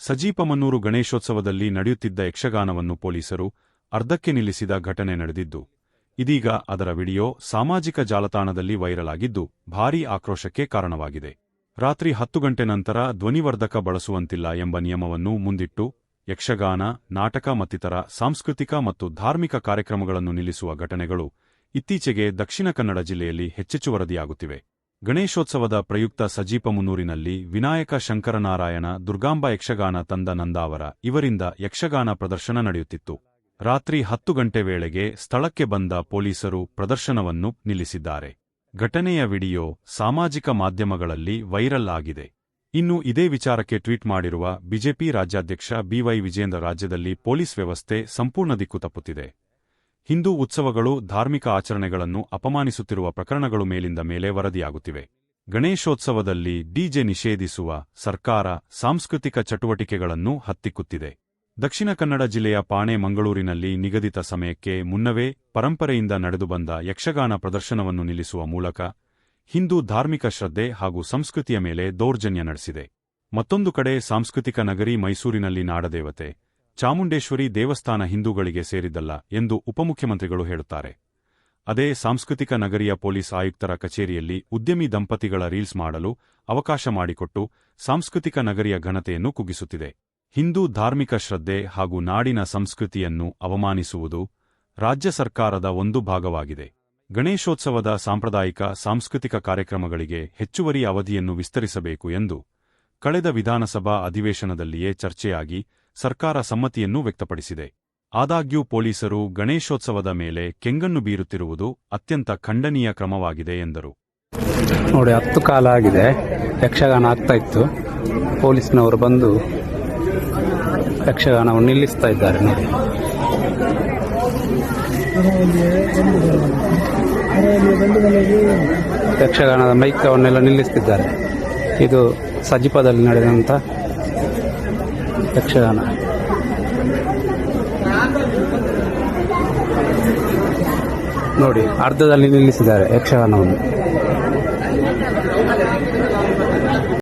ಸಜೀಪಮನ್ನೂರು ಗಣೇಶೋತ್ಸವದಲ್ಲಿ ನಡೆಯುತ್ತಿದ್ದ ಯಕ್ಷಗಾನವನ್ನು ಪೊಲೀಸರು ಅರ್ಧಕ್ಕೆ ನಿಲ್ಲಿಸಿದ ಘಟನೆ ನಡೆದಿದ್ದು, ಇದೀಗ ಅದರ ವಿಡಿಯೋ ಸಾಮಾಜಿಕ ಜಾಲತಾಣದಲ್ಲಿ ವೈರಲ್ ಆಗಿದ್ದು ಭಾರೀ ಆಕ್ರೋಶಕ್ಕೆ ಕಾರಣವಾಗಿದೆ. ರಾತ್ರಿ ಹತ್ತು ಗಂಟೆ ನಂತರ ಧ್ವನಿವರ್ಧಕ ಬಳಸುವಂತಿಲ್ಲ ಎಂಬ ನಿಯಮವನ್ನು ಮುಂದಿಟ್ಟು, ಯಕ್ಷಗಾನ, ನಾಟಕ ಮತ್ತಿತರ ಸಾಂಸ್ಕೃತಿಕ ಮತ್ತು ಧಾರ್ಮಿಕ ಕಾರ್ಯಕ್ರಮಗಳನ್ನು ನಿಲ್ಲಿಸುವ ಘಟನೆಗಳು ಇತ್ತೀಚೆಗೆ ದಕ್ಷಿಣ ಕನ್ನಡ ಜಿಲ್ಲೆಯಲ್ಲಿ ಹೆಚ್ಚೆಚ್ಚು ವರದಿಯಾಗುತ್ತಿವೆ. ಗಣೇಶೋತ್ಸವದ ಪ್ರಯುಕ್ತ ಸಜೀಪಮುನ್ನೂರಿನಲ್ಲಿ ವಿನಾಯಕ ಶಂಕರನಾರಾಯಣ ದುರ್ಗಾಂಬ ಯಕ್ಷಗಾನ ತಂದ ನಂದಾವರ ಇವರಿಂದ ಯಕ್ಷಗಾನ ಪ್ರದರ್ಶನ ನಡೆಯುತ್ತಿತ್ತು. ರಾತ್ರಿ ಹತ್ತು ಗಂಟೆ ವೇಳೆಗೆ ಸ್ಥಳಕ್ಕೆ ಬಂದ ಪೊಲೀಸರು ಪ್ರದರ್ಶನವನ್ನು ನಿಲ್ಲಿಸಿದ್ದಾರೆ. ಘಟನೆಯ ವಿಡಿಯೋ ಸಾಮಾಜಿಕ ಮಾಧ್ಯಮಗಳಲ್ಲಿ ವೈರಲ್ ಆಗಿದೆ. ಇನ್ನು ಇದೇ ವಿಚಾರಕ್ಕೆ ಟ್ವೀಟ್ ಮಾಡಿರುವ ಬಿಜೆಪಿ ರಾಜ್ಯಾಧ್ಯಕ್ಷ ಬಿವೈ ವಿಜೇಂದ್ರ ರಾಜ್ಯದಲ್ಲಿ ಪೊಲೀಸ್ ವ್ಯವಸ್ಥೆ ಸಂಪೂರ್ಣ ದಿಕ್ಕು ತಪ್ಪುತ್ತಿದೆ. ಹಿಂದೂ ಉತ್ಸವಗಳು ಧಾರ್ಮಿಕ ಆಚರಣೆಗಳನ್ನು ಅಪಮಾನಿಸುತ್ತಿರುವ ಪ್ರಕರಣಗಳು ಮೇಲಿಂದ ಮೇಲೆ ವರದಿಯಾಗುತ್ತಿವೆ. ಗಣೇಶೋತ್ಸವದಲ್ಲಿ ಡಿಜೆ ನಿಷೇಧಿಸುವ ಸರ್ಕಾರ ಸಾಂಸ್ಕೃತಿಕ ಚಟುವಟಿಕೆಗಳನ್ನು ಹತ್ತಿಕ್ಕುತ್ತಿದೆ. ದಕ್ಷಿಣ ಕನ್ನಡ ಜಿಲ್ಲೆಯ ಪಾಣೆ ಮಂಗಳೂರಿನಲ್ಲಿ ನಿಗದಿತ ಸಮಯಕ್ಕೆ ಮುನ್ನವೇ ಪರಂಪರೆಯಿಂದ ನಡೆದು ಬಂದ ಯಕ್ಷಗಾನ ಪ್ರದರ್ಶನವನ್ನು ನಿಲ್ಲಿಸುವ ಮೂಲಕ ಹಿಂದೂ ಧಾರ್ಮಿಕ ಶ್ರದ್ಧೆ ಹಾಗೂ ಸಂಸ್ಕೃತಿಯ ಮೇಲೆ ದೌರ್ಜನ್ಯ ನಡೆಸಿದೆ. ಮತ್ತೊಂದು ಕಡೆ ಸಾಂಸ್ಕೃತಿಕ ನಗರಿ ಮೈಸೂರಿನಲ್ಲಿ ನಾಡದೇವತೆ ಚಾಮುಂಡೇಶ್ವರಿ ದೇವಸ್ಥಾನ ಹಿಂದೂಗಳಿಗೆ ಸೇರಿದ್ದಲ್ಲ ಎಂದು ಉಪಮುಖ್ಯಮಂತ್ರಿಗಳು ಹೇಳುತ್ತಾರೆ. ಅದೇ ಸಾಂಸ್ಕೃತಿಕ ನಗರಿಯ ಪೊಲೀಸ್ ಆಯುಕ್ತರ ಕಚೇರಿಯಲ್ಲಿ ಉದ್ಯಮಿ ದಂಪತಿಗಳ ರೀಲ್ಸ್ ಮಾಡಲು ಅವಕಾಶ ಮಾಡಿಕೊಟ್ಟು ಸಾಂಸ್ಕೃತಿಕ ನಗರಿಯ ಘನತೆಯನ್ನು ಕುಗ್ಗಿಸುತ್ತಿದೆ. ಹಿಂದೂ ಧಾರ್ಮಿಕ ಶ್ರದ್ಧೆ ಹಾಗೂ ನಾಡಿನ ಸಂಸ್ಕೃತಿಯನ್ನು ಅವಮಾನಿಸುವುದು ರಾಜ್ಯ ಸರ್ಕಾರದ ಒಂದು ಭಾಗವಾಗಿದೆ. ಗಣೇಶೋತ್ಸವದ ಸಾಂಪ್ರದಾಯಿಕ ಸಾಂಸ್ಕೃತಿಕ ಕಾರ್ಯಕ್ರಮಗಳಿಗೆ ಹೆಚ್ಚುವರಿ ಅವಧಿಯನ್ನು ವಿಸ್ತರಿಸಬೇಕು ಎಂದು ಕಳೆದ ವಿಧಾನಸಭಾ ಅಧಿವೇಶನದಲ್ಲಿಯೇ ಚರ್ಚೆಯಾಗಿ ಸರ್ಕಾರ ಸಮ್ಮತಿಯನ್ನು ವ್ಯಕ್ತಪಡಿಸಿದೆ. ಆದಾಗ್ಯೂ ಪೊಲೀಸರು ಗಣೇಶೋತ್ಸವದ ಮೇಲೆ ಕೆಂಗಣ್ಣು ಬೀರುತ್ತಿರುವುದು ಅತ್ಯಂತ ಖಂಡನೀಯ ಕ್ರಮವಾಗಿದೆ ಎಂದರು. ನೋಡಿ, ಹತ್ತು ಕಾಲ ಆಗಿದೆ. ಯಕ್ಷಗಾನ ಆಗ್ತಾ ಇತ್ತು. ಪೊಲೀಸ್ನವರು ಬಂದು ಯಕ್ಷಗಾನವನ್ನು ನಿಲ್ಲಿಸ್ತಾ ಇದ್ದಾರೆ ನೋಡಿ. ಯಕ್ಷಗಾನದ ಮೈಕವನ್ನೆಲ್ಲ ನಿಲ್ಲಿಸ್ತಿದ್ದಾರೆ. ಇದು ಸಜಿಪದಲ್ಲಿ ನಡೆದಂಥ ಯಕ್ಷಗಾನ. ನೋಡಿ ಅರ್ಧದಲ್ಲಿ ನಿಲ್ಲಿಸಿದ್ದಾರೆ ಯಕ್ಷಗಾನವನ್ನು.